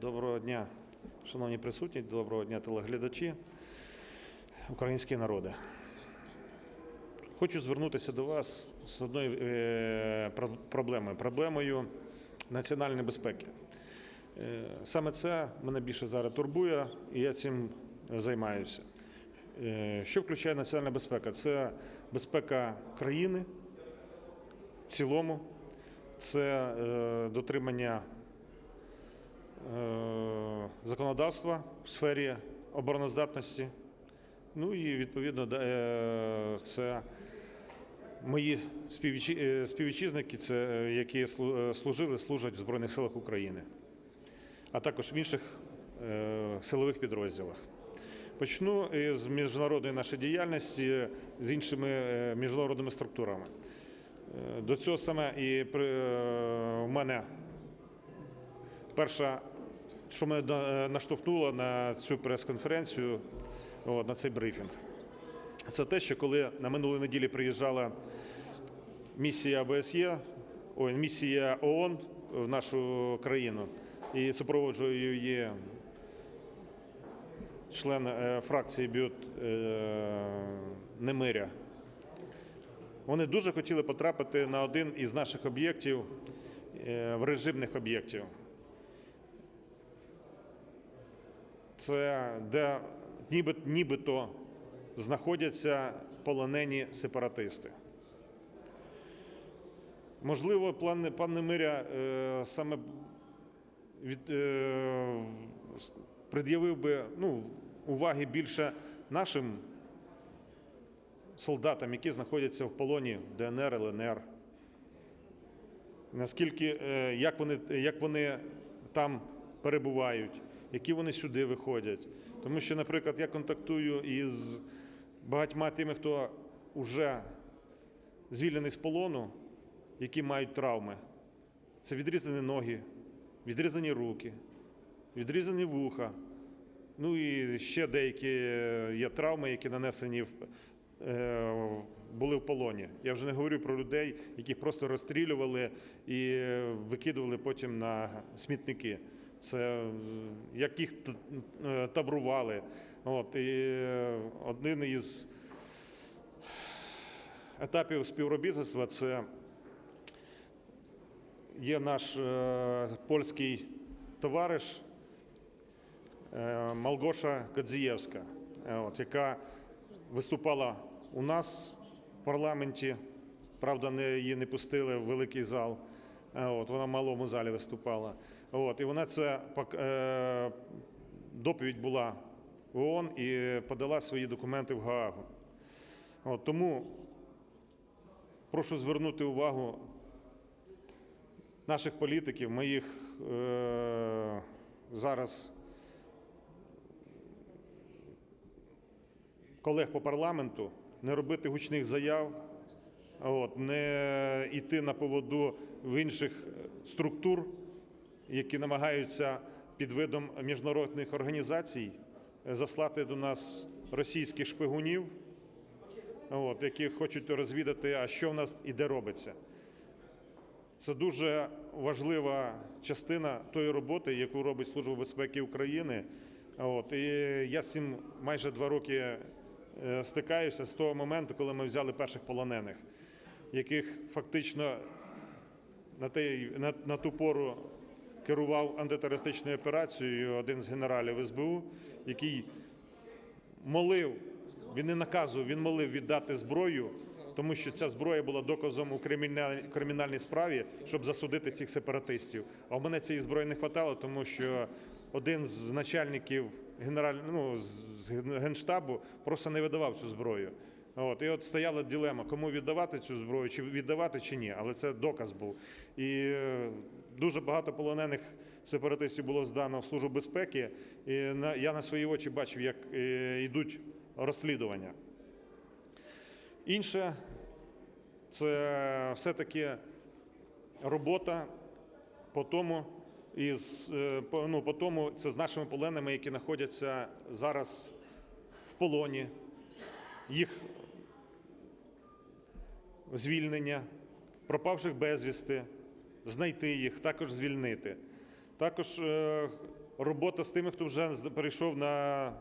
Доброго дня, шановні присутні, доброго дня, телеглядачі, українські народи. Хочу звернутися до вас з одною е, проблемою проблемою національної безпеки. Е, Саме це мене більше зараз турбує, і я цим займаюся. Е, Що включає національна безпека? Це безпека країни в цілому, це дотримання законодавства в сфері обороноздатності. Ну і відповідно е, це мої е, співвітчизники, е, які е, служили, служать в Збройних силах України, а також в інших е, силових підрозділах. Почну з міжнародної нашої діяльності з іншими е, міжнародними структурами. Е, До цього саме і при, е, в мене перша, що мене на- наштовхнуло на цю прес-конференцію, на цей брифінг, це те, що коли на минулій неділі приїжджала місія ОБСЄ, ой, місія ООН в нашу країну і супроводжує її член е, фракції Бют е, Немиря. Вони дуже хотіли потрапити на один із наших об'єктів, е, в режимних об'єктів. Це де ніби, нібито знаходяться полонені сепаратисти. Можливо, план, пан Немиря е, саме від, е, пред'явив би ну, уваги більше нашим солдатам, які знаходяться в полоні ДНР, ЛНР. Наскільки, е, як вони, як вони там перебувають, які вони сюди виходять. Тому що, наприклад, я контактую із багатьма тими, хто вже звільнений з полону, які мають травми. Це відрізані ноги, відрізані руки, відрізані вуха. Ну і ще деякі е, є травми, які нанесені в, е, були в полоні. Я вже не говорю про людей, яких просто розстрілювали і е, викидували потім на смітники. Це е, як їх е, табрували. От, і е, один із етапів співробітництва це є наш польський товариш Малгоша Кадзієвська, от, яка виступала у нас в парламенті. Правда, не, її не пустили в великий зал. От, вона в малому залі виступала. От, і вона це е, доповідь була в ООН і подала свої документи в Гаагу. От, тому прошу звернути увагу наших політиків, моїх е, зараз колег по парламенту, не робити гучних заяв, от, не йти на поводу в інших структур, які намагаються під видом міжнародних організацій заслати до нас російських шпигунів, от, які хочуть розвідати, а що в нас і де робиться. Це дуже важлива частина тої роботи, яку робить Служба безпеки України. От, і я з майже два роки е, стикаюся з того моменту, коли ми взяли перших полонених, яких фактично на, той, на, на ту пору керував антитерористичною операцією один з генералів СБУ, який молив, він не наказував, він молив віддати зброю, тому що ця зброя була доказом у кримінальній, справі, щоб засудити цих сепаратистів. А в мене цієї зброї не вистачало, тому що один з начальників генераль... ну, з генштабу просто не видавав цю зброю. От, і от стояла дилема, кому віддавати цю зброю, чи віддавати, чи ні. Але це доказ був. І е, дуже багато полонених сепаратистів було здано в Службу безпеки. І я на свої очі бачив, як е, йдуть розслідування. Інше це все-таки робота по тому, із, е, ну, по тому, це з нашими полоненими, які знаходяться зараз в полоні, їх звільнення, пропавших безвісти, знайти їх, також звільнити. Також е, робота з тими, хто вже перейшов на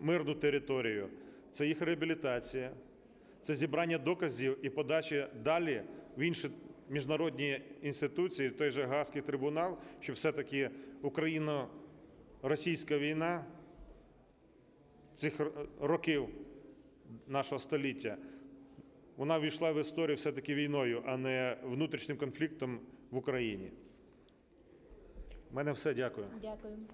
мирну територію, це їх реабілітація, це зібрання доказів і подача далі в інші міжнародні інституції, той же Гаазький трибунал, щоб все-таки Україно-російська війна цих років нашого століття, вона війшла в історію все-таки війною, а не внутрішнім конфліктом в Україні. У мене все, дякую. Дякую.